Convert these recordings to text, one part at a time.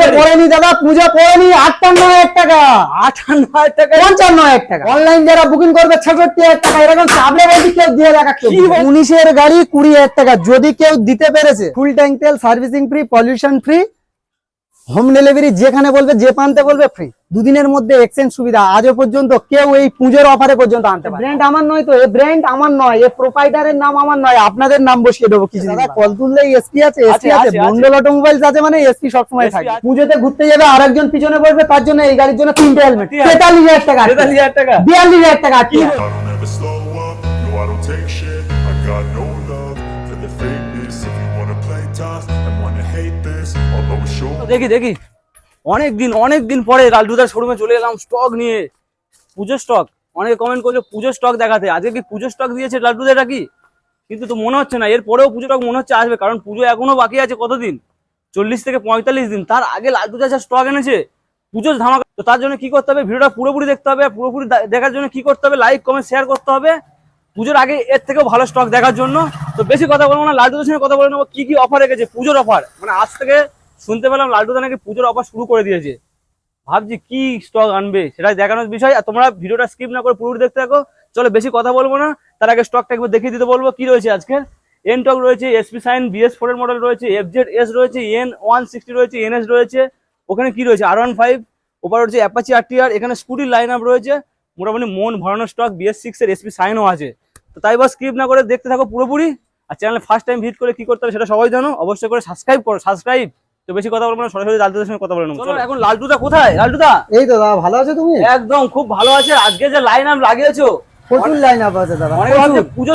পুজো পড়েনি দাদা পুজো পড়েনি আটান্ন হাজার টাকা। আটান্ন হাজার টাকা? পঞ্চান্ন হাজার টাকা। অনলাইন যারা বুকিং করবে ছেষট্টি হাজার টাকা। এরকম চাবলে বলছি কেউ দিয়ে দেখাচ্ছে উনিশের গাড়ি কুড়ি হাজার টাকা। যদি কেউ দিতে পেরেছে ফুল ট্যাঙ্ক তেল servicing free pollution free home delivery যেখানে বলবে যে প্রান্তে বলবে ফ্রি দুদিনের মধ্যে এক্সচেঞ্জ সুবিধা। আজও পর্যন্ত কেউ এই পুজোর অফারে পর্যন্ত আনতে পারে ব্র্যান্ড আমার নয় তো এই ব্র্যান্ড আমার নয় এই প্রোপাইটারের নাম আমার নয় আপনাদের নাম বসিয়ে দেবো কিছু দাদা কল তুললে এসপি আছে এসপি আছে, মন্ডল অটোমোবাইলস আছে মানে এসপি সবসময় থাকে পুজোতে ঘুরতে যাবে আরেকজন পিছনে বসবে তার জন্য এই গাড়ির জন্য তিনটে হেলমেট। তেতাল্লিশ হাজার টাকা। তেতাল্লিশ হাজার টাকা। বিয়াল্লিশ হাজার টাকা। কি দেখি দেখি। অনেক দিন অনেক দিন পরে লালটুদার শোরুমে চলে এলাম স্টক নিয়ে। পুজোর স্টক অনেকে কমেন্ট করছে পুজোর স্টক দেখাতে। আজকে কি পুজোর স্টক দিয়েছে লালটুদা এটা কি কিন্তু তো মনে হচ্ছে না। এর পরেও পুজো স্টক মনে হচ্ছে আসবে, কারণ পুজো এখনও বাকি আছে কতদিন? চল্লিশ থেকে পঁয়তাল্লিশ দিন। তার আগে লালটুদা যা স্টক এনেছে, পুজোর ধামাকা। তো তার জন্য কি করতে হবে? ভিডিওটা পুরোপুরি দেখতে হবে পুরোপুরি দেখার জন্য কি করতে হবে? লাইক কমেন্ট শেয়ার করতে হবে। পুজোর আগে এর থেকেও ভালো স্টক দেখার জন্য। তো বেশি কথা বলব না। লালটুদার সঙ্গে কথা বলে নেব। কি কি অফার রেখেছে? পুজোর অফার মানে আজ থেকে শুনতে পেলাম লালটুদা নাকি পুজোর অফার শুরু করে দিয়েছে। ভাবছি কি স্টক আনবে, সেটাই দেখানোর বিষয়। আর তোমরা ভিডিওটা স্কিপ না করে পুরোপুরি দেখতে থাকো। চলো বেশি কথা বলব না। তার আগে স্টকটা একবার দেখিয়ে দিতে বলব। কি রয়েছে আজকের এন টক রয়েছে এসপি সাইন বিএস ফোর এর মডেল রয়েছে এফ জেড এস রয়েছে এন ওয়ান সিক্সটি রয়েছে এনএস রয়েছে। ওখানে কি রয়েছে? আর ওয়ান ফাইভ ওপর রয়েছে অ্যাপাচি আর টিআর এখানে স্কুটির লাইন আপ রয়েছে। মোটামুটি মন ভরানো স্টক বিএস সিক্স এর এসপি সাইনও আছে। তো তাই বা স্কিপ না করে দেখতে থাকো পুরোপুরি। আর চ্যানেলে ফার্স্ট টাইম ভিজিট করে কি করতে হবে সেটা সবাই জানো। অবশ্যই করে সাবস্ক্রাইব করো সাবস্ক্রাইব তো বেশি কথা বলব না সরাসরি লালটুদার সঙ্গে কথা বলে নেব। চলো এখন লালটুদা কোথায়? লালটুদা? এই তো দাদা ভালো আছো তুমি? একদম খুব ভালো আছে। আজকে যে লাইন আপ লাগিয়েছো। প্রচুর লাইন আপ আছে দাদা অনেক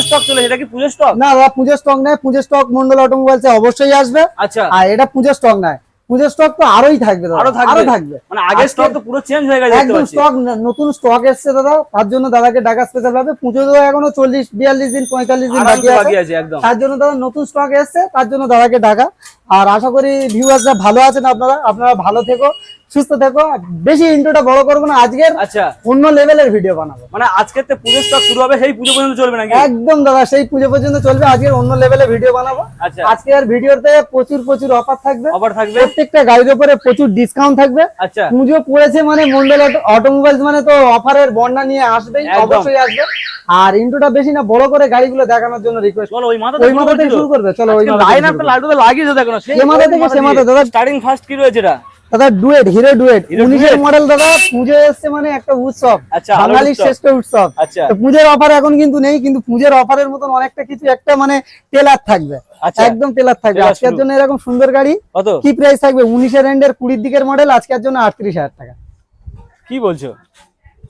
স্টক চলে এটা কি পুজোর স্টক না দাদা পুজোর স্টক নেই পুজোর স্টক মন্ডল অটোমোবাইলস অবশ্যই আসবে। আচ্ছা। আর এটা পুজোর স্টক নাই পুজোর স্টক তো আরোই থাকবে দাদা আরও থাকবে। মানে আগের স্টক তো পুরো চেঞ্জ হয়ে গেছে একদম স্টক নতুন স্টক এসছে দাদা তার জন্য দাদাকে ডাকা স্পেশাল ভাবে। পুজো তো এখনও চল্লিশ বিয়াল্লিশ দিন পঁয়তাল্লিশ দিন বাকি আছে। একদম। তার জন্য দাদা নতুন স্টক এসছে তার জন্য দাদাকে ডাকা। আর আশা করি ভিউয়ার্সরা ভালো আছেন আপনারা আপনারা ভালো থেকো। সুস্থ থেকো। বেশি ইন্ট্রোটা বড় করব না আজকের আচ্ছা। অন্য লেভেলের ভিডিও বানাবো। মানে আজকের তো স্টক শুরু হবে সেই পুজো পর্যন্ত চলবে নাকি? একদম দাদা সেই পুজো পর্যন্ত চলবে আজকের অন্য লেভেলে ভিডিও বানাবো। আচ্ছা। আজকে আর ভিডিওতে প্রচুর প্রচুর অফার থাকবে। অফার থাকবে? প্রত্যেকটা গাড়ির উপরে প্রচুর ডিসকাউন্ট থাকবে। আচ্ছা। পুজো পড়েছে মানে মন্ডল অটোমোবাইলস মানে তো অফারের বন্যা নিয়ে আসবেই অবশ্যই আসবে। আর ইন্ট্রোটা বেশি না বড় করে গাড়িগুলো দেখানোর জন্য রিকোয়েস্ট চলো ওই মাথা ওই মাথা থেকে শুরু করবে চলো ওই লাইন আপটা লাগিয়েছে দেখো না মাথা থেকে সে মাথা দাদা। স্টার্টিং ফার্স্ট কি রয়েছে এটা? দাদা ডুয়েট হিরো ডুয়েট। উনিশের মডেল দাদা পুজো এসছে মানে একটা উৎসব আচ্ছা বাঙালির শ্রেষ্ঠ উৎসব। আচ্ছা। তো পুজোর অফার এখন কিন্তু নেই কিন্তু পুজোর অফারের মতন অনেকটা কিছু একটা মানে টেলার থাকবে। আচ্ছা। একদম টেলার থাকবে। আজকের জন্য এরকম সুন্দর গাড়ি কি প্রাইস থাকবে? উনিশের এন্ডের কুড়ির দিকের মডেল আজকের জন্য আটত্রিশ হাজার টাকা। কি বলছো?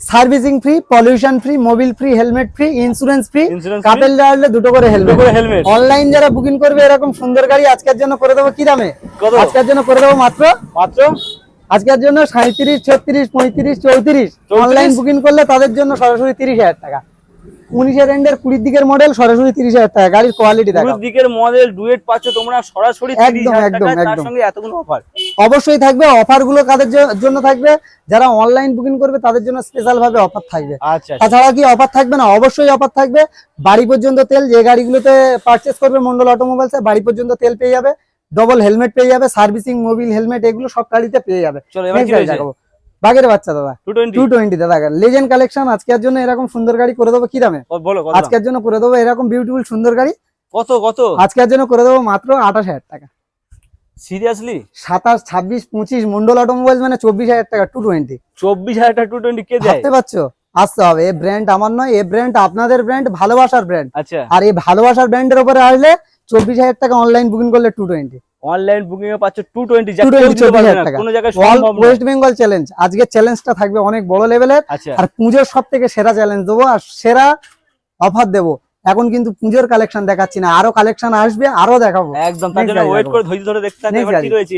Servicing free pollution free mobil free helmet free insurance free couple রাখলে দুটো করে হেলমেট করে হেলমেট অনলাইন যারা বুকিং করবে এরকম সুন্দর গাড়ি আজকের জন্য করে দেবো কি দামে? আজকের জন্য করে দেবো মাত্র? মাত্র? আজকের জন্য সাঁত্রিশ ছত্রিশ পঁয়ত্রিশ চৌত্রিশ। অনলাইন বুকিং করলে তাদের জন্য সরাসরি তিরিশ হাজার টাকা। উনিশের এন্ডের কুড়ির দিকের মডেল সরাসরি তিরিশ হাজার টাকা। গাড়ির কোয়ালিটি দেখা দিকের মডেল ডুয়েট পাচ্ছ তোমরা সরাসরি একদম, একদম, একদম। সঙ্গে এতগুলো অফার অবশ্যই থাকবে অফারগুলো কাদের জন্য থাকবে যারা অনলাইন বুকিং করবে তাদের জন্য স্পেশাল ভাবে অফার থাকবে। আচ্ছা তাছাড়া কি অফার থাকবে না? অবশ্যই অফার থাকবে। বাড়ি পর্যন্ত তেল যে গাড়িগুলোতে পারচেস করবে মন্ডল অটোমোবাইলস বাড়ি পর্যন্ত তেল পেয়ে যাবে। ডবল হেলমেট পেয়ে যাবে সার্ভিসিং মোবিল হেলমেট এগুলো সব গাড়িতে পেয়ে যাবে। বাঘের বাচ্চা দাদা। টু টোয়েন্টি দাদা লেজেন্ড কালেকশন আজকের জন্য এরকম সুন্দর গাড়ি করে দেবো। কি দাম? আজকের জন্য করে দেবো এরকম বিউটিফুল সুন্দর গাড়ি। কত কত? আজকের জন্য করে দেবো মাত্র আঠাশ হাজার টাকা। সিরিয়াসলি সাতাশ ছাব্বিশ পঁচিশ মন্ডল অটোমোবাইল মানে চব্বিশ হাজার টাকা টু টোয়েন্টি চব্বিশ হাজার টাকা টু টোয়েন্টি কে দেয়? ভাবতে পারছ? আসতে হবে। এ ব্র্যান্ড আমার নয় এ ব্র্যান্ড আপনাদের ব্র্যান্ড ভালোবাসার ব্র্যান্ড আচ্ছা। আর এই ভালোবাসার ব্র্যান্ডের উপরে আসলে চব্বিশ হাজার টাকা অনলাইন বুকিং করলে টু টোয়েন্টি অনলাইন বুকিং এ পাচ্ছ টু টোয়েন্টি কোনো জায়গায় সম্ভব ওয়েস্ট বেঙ্গল চ্যালেঞ্জ আজকের চ্যালেঞ্জটা থাকবে অনেক বড় লেভেলের আচ্ছা। আর পুজোর সব থেকে সেরা চ্যালেঞ্জ দেবো আর সেরা অফার দেবো। এখন কিন্তু পুজোর কালেকশন দেখাচ্ছি না আরও কালেকশন আসবে আরও দেখাবো। একদম তার জন্য গাড়ি ওয়েট করে ধৈর্য ধরে দেখতে থাকবে কি রয়েছে?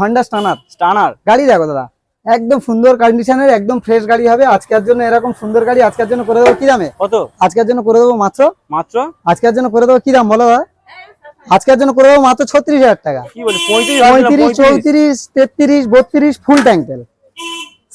হন্ডা স্টানার স্টানার গাড়ি দেখো দাদা একদম সুন্দর কন্ডিশনের একদম ফ্রেশ গাড়ি হবে। আজকের জন্য এরকম সুন্দর গাড়ি আজকের জন্য করে দেবো কি দামে? কত? আজকের জন্য করে দেবো মাত্র? মাত্র? আজকের জন্য করে দেবো কি দাম বলো দাদা? আজকের জন্য করে দেবো মাত্র ছত্রিশ হাজার টাকা। পঁয়ত্রিশ চৌত্রিশ তেত্রিশ বত্রিশ full ট্যাঙ্কেল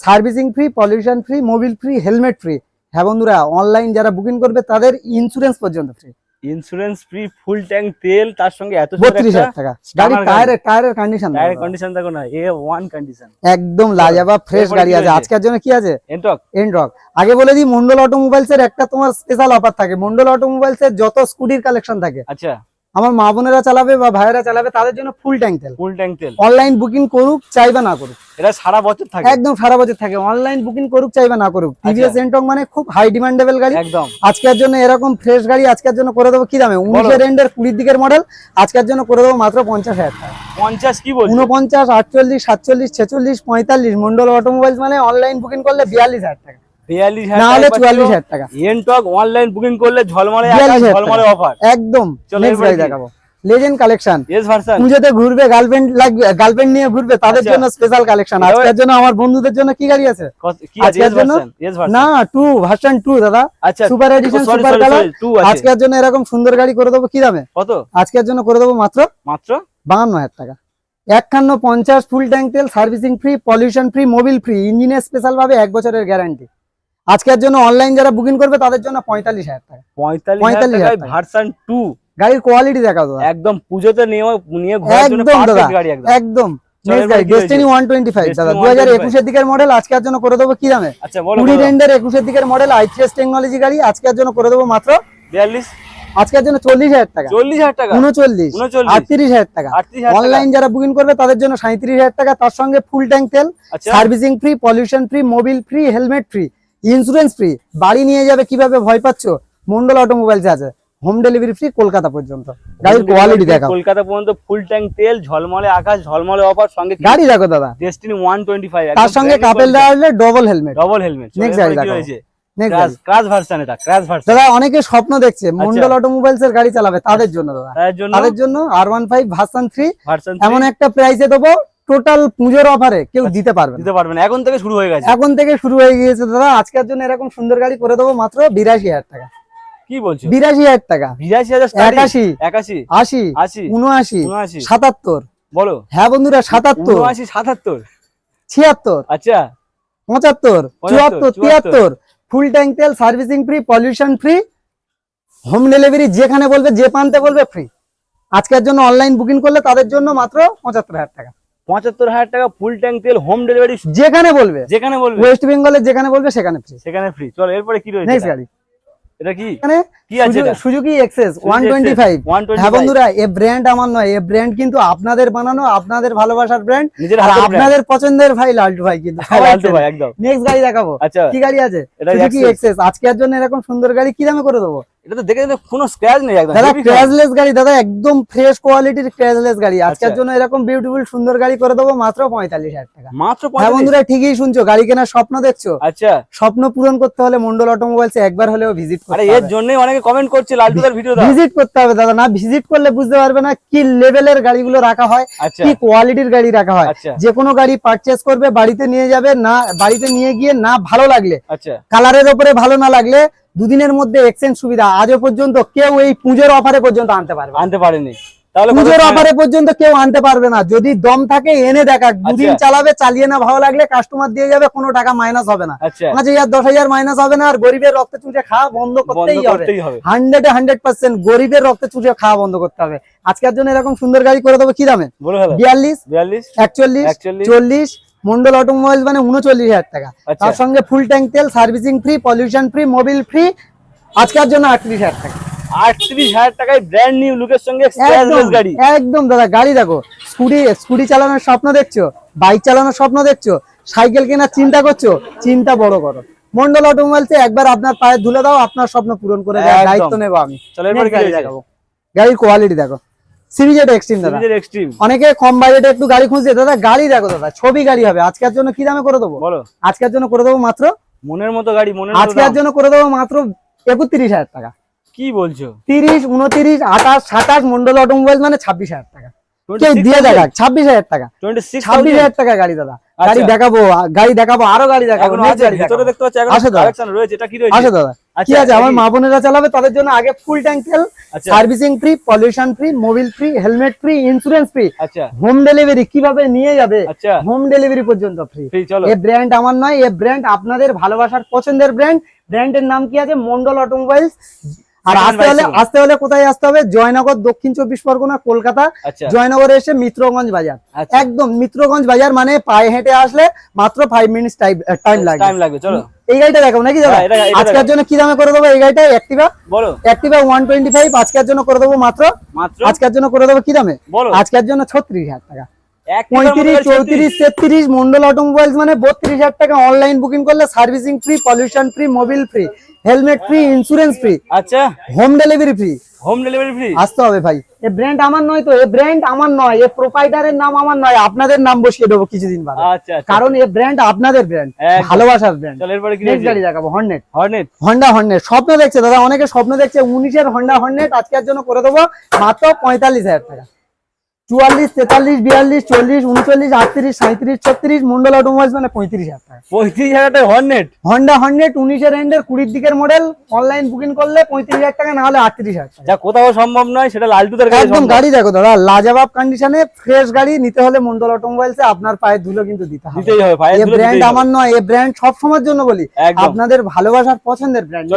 servicing free pollution free mobil free helmet free হ্যাঁ বন্ধুরা অনলাইন যারা বুকিং করবে তাদের ইন্স্যুরেন্স পর্যন্ত free insurance free full tank তেল তার সঙ্গে এত বত্রিশ একটা হাজার টাকা। গাড়ি। টায়ারের টায়ারের কন্ডিশন টায়ার কন্ডিশন দেখো। না এ ওয়ান কন্ডিশন একদম লাজাবা ফ্রেশ গাড়ি আছে। আজকের জন্য কি আছে? এন্টক এন্ড্রক আগে বলে দিই মন্ডল অটোমোবাইলস এর একটা তোমার স্পেশাল অফার থাকে। মন্ডল অটোমোবাইলস এর যত স্কুটির কালেকশন থাকে আচ্ছা। আমার মা বোনেরা চালাবে বা ভাইয়েরা চালাবে তাদের জন্য ফুল ট্যাঙ্ক তেল। ফুল ট্যাঙ্ক তেল। অনলাইন বুকিং করুক চাই বা না করুক। এটা সারা বছর থাকে। একদম সারা বছর থাকে। অনলাইন বুকিং করুক চাইবা না করুক। টিভিএস এন্টক মানে খুব হাই ডিমান্ডেবল গাড়ি। একদম। আজকের জন্য এরকম ফ্রেশ গাড়ি আজকের জন্য করে দেবো কি দামে? উনিশের এন্ডের কুড়ির দিকের মডেল আজকের জন্য করে দেবো মাত্র পঞ্চাশ হাজার টাকা। পঞ্চাশ কি বলছো? উনপঞ্চাশ আটচল্লিশ সাতচল্লিশ ছেচল্লিশ পঁয়তাল্লিশ মন্ডল অটোমোবাইলস মানে অনলাইন বুকিং করলে বিয়াল্লিশ হাজার টাকা। বিয়াল্লিশ না হলে চুয়াল্লিশ হাজার টাকা। এনটক অনলাইন বুকিং করলে ঝলমলে ঝলমলে অফার একদম? দেখাবো। লেজেন্ড কালেকশন পুজোতে ঘুরবে গার্লফ্রেন্ড লাগবে গার্লফ্রেন্ড নিয়ে ঘুরবে তাদের আচ্ছা। জন্য স্পেশাল কালেকশন আজকের জন্য আমার বন্ধুদের জন্য কি গাড়ি আছে? আজকের জন্য? না টু ভার্সন টু দাদা। সুপার এডিশন সুপার কালার আজকের জন্য এরকম সুন্দর গাড়ি করে দেবো কি দামে? কত? আজকের জন্য করে দেবো মাত্র? মাত্র? বাহান্ন হাজার টাকা। একখান্ন পঞ্চাশ ফুল ট্যাঙ্ক তেল servicing free pollution free mobil free ইঞ্জিনের স্পেশাল ভাবে এক বছরের গ্যারান্টি আজকের জন্য অনলাইন যারা বুকিং করবে তাদের জন্য পঁয়তাল্লিশ হাজার টাকা। পঁয়তাল্লিশ হাজার। ভার্সন টু গাড়ির কোয়ালিটি দেখাও দাদা। একদম পুজোতে নিয়ে নিয়ে একদম দাদা একদম? ডেস্টিনি ওয়ান টোয়েন্টি ফাইভ দাদা। দু হাজার একুশের দিকের মডেল আজকের জন্য করে দেবো কি দামে? আচ্ছা কুড়ি রেন্ডের একুশের দিকের মডেল আইটিএস টেকনোলজি গাড়ি আজকের জন্য করে দেবো মাত্র বিয়াল্লিশ। আজকের জন্য চল্লিশ হাজার টাকা। চল্লিশ হাজার টাকা? উনচল্লিশ আটত্রিশ হাজার টাকা। অনলাইন যারা বুকিং করবে তাদের জন্য সাঁত্রিশ হাজার টাকা। তার সঙ্গে ফুল ট্যাঙ্ক তেল servicing free pollution free mobil free helmet free insurance free বাড়ি নিয়ে যাবে কীভাবে ভয় পাচ্ছ? মন্ডল অটোমোবাইলস আছে। হোম ডেলিভারি ফ্রি কলকাতা পর্যন্ত। গাড়ির কোয়ালিটি দেখাও। কলকাতা পর্যন্ত ফুল ট্যাঙ্ক তেল ঝলমলে আকাশ ঝলমলে অফার সঙ্গে গাড়ি দেখো দাদা। ডেস্টিনি ওয়ান টোয়েন্টি ফাইভ তার সঙ্গে কাপেল আসলে ডবল হেলমেট ডবল হেলমেট গাড়ি। নেক্সট ক্রাশ ভার্সন দাদা অনেকে স্বপ্ন দেখছে আচ্ছা। মন্ডল অটোমোবাইলস এর গাড়ি চালাবে। তাদের জন্য দাদা। তাদের জন্য? R one five version three এমন একটা প্রাইসে দেবো টোটাল পুজোর অফারে কেউ দিতে পারবে না। দিতে পারবেন এখন থেকে শুরু হয়ে গেছে। এখন থেকে শুরু হয়ে গিয়েছে দাদা। আজকের জন্য এরকম সুন্দর গাড়ি করে দেবো মাত্র বিরাশি হাজার টাকা। কি বলছো? বিরাশি হাজার টাকা। বিরাশি হাজার একাশি। একাশি? আশি। আশি। উনআশি। উনআশি। সাতাত্তর। বলো। হ্যাঁ বন্ধুরা সাতাত্তর। উনআশি সাতাত্তর। ছিয়াত্তর। আচ্ছা। পঁচাত্তর। চুয়াত্তর। তিয়াত্তর। ফুল ট্যাঙ্ক তেল servicing free pollution free home delivery যেখানে বলবে যে প্রান্তে বলবে ফ্রি আজকের জন্য অনলাইন বুকিং করলে তাদের জন্য মাত্র পঁচাত্তর হাজার টাকা। পঁচাত্তর হাজার টাকা ফুল ট্যাঙ্ক তেল হোম ডেলিভারি যেখানে বলবে। যেখানে বলবে। ওয়েস্ট বেঙ্গলের যেখানে বলবে সেখানে ফ্রি সেখানে ফ্রি চলো এরপরে কি রয়েছে? নেক্সট এটা? গাড়ি। এটা কি? এখানে এটা? Suzuki Access one twenty five one হ্যাঁ বন্ধুরা এ ব্র্যান্ড আমার নয় এ ব্র্যান্ড কিন্তু আপনাদের বানানো আপনাদের ভালোবাসার ব্র্যান্ড আর আপনাদের পছন্দের ভাই লালটু ভাই কিন্তু। লালটু ভাই একদম। নেক্সট গাড়ি দেখাবো। কি গাড়ি আছে? সুজুকি এক্সেস আজকের জন্য এরকম সুন্দর গাড়ি কি দামে করে দেবো? এটা তো দেখে দেখে কোনো স্ক্র্যাচ নেই একদম। দাদা ক্র্যাশলেস গাড়ি দাদা একদম ফ্রেশ কোয়ালিটির ক্র্যাশলেস গাড়ি। আজকের আচ্ছা। জন্য এরকম বিউটিফুল সুন্দর গাড়ি করে দেবো মাত্র পঁয়তাল্লিশ হাজার টাকা। মাত্র হ্যাঁ বন্ধুরা ঠিকই শুনছো গাড়ি কেনার স্বপ্ন দেখছ। আচ্ছা। স্বপ্ন পূরণ করতে হলে মন্ডল অটোমোবাইলস একবার হলেও ভিজিট এর হবে। জন্যই অনেকে কমেন্ট করছে লালটুদার ভিডিও ভিজিট করতে হবে দাদা না ভিজিট করলে বুঝতে পারবে না কি লেভেলের গাড়িগুলো রাখা হয় আচ্ছা। কি কোয়ালিটির গাড়ি রাখা হয়। আচ্ছা। যে কোনো গাড়ি পারচেস করবে বাড়িতে নিয়ে যাবে না বাড়িতে নিয়ে গিয়ে না ভালো লাগলে আচ্ছা। কালারের ওপরে ভালো না লাগলে দুদিনের মধ্যে এক্সচেঞ্জ সুবিধা। আজও পর্যন্ত কেউ এই পুজোর অফারে পর্যন্ত আনতে পারবে আনতে পারেনি। তাহলে পুজোর অফারে পর্যন্ত কেউ আনতে পারবে না। যদি দম থাকে এনে দেখাক দুদিন আচ্ছা। চালাবে চালিয়ে না ভালো লাগলে কাস্টমার দিয়ে যাবে কোনো টাকা মাইনাস হবে না। আচ্ছা। পাঁচ হাজার দশ হাজার মাইনাস হবে না আর গরিবের রক্তে চুষে খাওয়া বন্ধ করতেই হবে। হান্ড্রেড হান্ড্রেড পার্সেন্ট গরিবের রক্তে চুষে খাওয়া বন্ধ করতে হবে। আজকের জন্য এরকম সুন্দর গাড়ি করে দেবো কি দামে? বিয়াল্লিশ বিয়াল্লিশ একচল্লিশ একচল্লিশ। চল্লিশ মন্ডল অটোমোবাইল মানে উনচল্লিশ হাজার টাকা। আচ্ছা। তার সঙ্গে ফুল ট্যাঙ্ক তেল servicing free pollution free mobil free আজকের জন্য আটত্রিশ হাজার টাকা। আটত্রিশ হাজার টাকায় ব্র্যান্ড নিউ লুকের সঙ্গে একদম গাড়ি। একদম দাদা গাড়ি দেখো স্কুটি স্কুটি চালানোর স্বপ্ন দেখছ বাইক চালানোর স্বপ্ন দেখছ সাইকেল কেনার চিন্তা করছ চিন্তা বড় করো। মন্ডল অটোমোবাইলসে একবার আপনার পায়ে ধুলে দাও আপনার স্বপ্ন পূরণ করে দেওয়ার দায়িত্ব নেব আমি। গাড়ি দেখাবো। গাড়ির কোয়ালিটি দেখো। সিরিজেড এক্সট্রিম দাদা। সিরিজের এক্সট্রিম অনেকে কম বাজেটে একটু গাড়ি খুঁজছে। দাদা গাড়ি দেখো দাদা ছবি গাড়ি হবে। আজকের জন্য কি দামে করে দেবো? বলো। আজকের জন্য করে দেবো মাত্র মনের মতো গাড়ি মনের আজকের জন্য করে দেবো মাত্র একত্রিশ হাজার টাকা। কি বলছো? তিরিশ উনতিরিশ আঠাশ সাতাশ মন্ডল অটোমোবাইল মানে ছাব্বিশ হাজার টাকা। দিয়ে দেখাক ছাব্বিশ হাজার টাকা। ছাব্বিশ হাজার টাকা গাড়ি দাদা। গাড়ি আচ্ছা। দেখাবো গাড়ি দেখাবো আরও গাড়ি দেখাবো আসো দাদা। আসো দাদা। কি আচ্ছা, আছে আমার মা বোনেরা চালাবে তাদের জন্য আগে ফুল ট্যাঙ্ক তেল আচ্ছা। Servicing free pollution free mobil free helmet free insurance free আচ্ছা। হোম ডেলিভারি কীভাবে নিয়ে যাবে? আচ্ছা। হোম ডেলিভারি পর্যন্ত ফ্রি ফ্রি এ ব্র্যান্ড আমার নয় এ ব্র্যান্ড আপনাদের ভালোবাসার পছন্দের ব্র্যান্ড ব্র্যান্ডের নাম কি আছে? মন্ডল অটোমোবাইলস আর আসতে হলে আসতে হলে কোথায় আসতে হবে? জয়নগর দক্ষিণ চব্বিশ পরগনা কলকাতা। আচ্ছা। জয়নগরে এসে মিত্রগঞ্জ বাজার। আচ্ছা। একদম মিত্রগঞ্জ বাজার মানে পায়ে হেঁটে আসলে মাত্র ফাইভ মিনিটস টাইম টাইম লাগবে টাইম লাগবে। চলো। এই গাড়িটা দেখাবো নাকি দাদা হ্যাঁ, আজকের জন্য কি দামে করে দেবো এই গাড়িটা? অ্যাক্টিভা বলো। অ্যাক্টিভা ওয়ান টোয়েন্টি ফাইভ আজকের জন্য করে দেবো মাত্র? আজকের জন্য করে দেবো কি দামে? আজকের জন্য ছত্রিশ হাজার টাকা। পঁয়ত্রিশ চৌত্রিশ তেত্রিশ মন্ডল অটোমোবাইলস মানে বত্রিশ হাজার টাকা অনলাইন বুকিং করলে servicing free pollution free mobil free helmet free insurance free আচ্ছা। Home delivery free home delivery free আসতে হবে ভাই। এ ব্র্যান্ড আমার নয় তো এ ব্র্যান্ড আমার নয় এ প্রোপাইটারের নাম আমার নয় আপনাদের নাম বসিয়ে দেবো কিছুদিন বাদে। আচ্ছা আচ্ছা। কারণ এ ব্র্যান্ড আপনাদের ব্র্যান্ড। ভালোবাসার ব্র্যান্ড চলো এরপরে কি গাড়ি দেখাবো হর্নেট হর্নেট হন্ডা হর্নেট স্বপ্ন দেখছে দাদা অনেকে স্বপ্ন দেখছে উনিশের হন্ডা হর্নেট আজকের জন্য করে দেবো মাত্র পঁয়তাল্লিশ হাজার টাকা। চুয়াল্লিশ তেতাল্লিশ বিয়াল্লিশ চল্লিশ উনচল্লিশ আটত্রিশ সাঁত্রিশ ছত্রিশ মন্ডল অটোমোবাইলস মানে পঁয়ত্রিশ হাজার টাকা। পঁয়ত্রিশ হাজার টাকা হর্নেট হন্ডা হর্নেট উনিশের এন্ডের কুড়ির দিকের মডেল অনলাইন বুকিং করলে পঁয়ত্রিশ হাজার টাকা না হলে আটত্রিশ হাজার টাকা। যা কোথাও সম্ভব নয় সেটা লালটুদের একদম। গাড়ি দেখো দাদা লাজাবাব কন্ডিশনে ফ্রেশ গাড়ি নিতে হলে মন্ডল অটোমোবাইলসে আপনার পায়ের ধুলো কিন্তু দিতে হবে। দিতেই হবে এই ব্র্যান্ড আমার নয় এই ব্র্যান্ড সব সময়ের জন্য বলি আপনাদের ভালোবাসার পছন্দের ব্র্যান্ড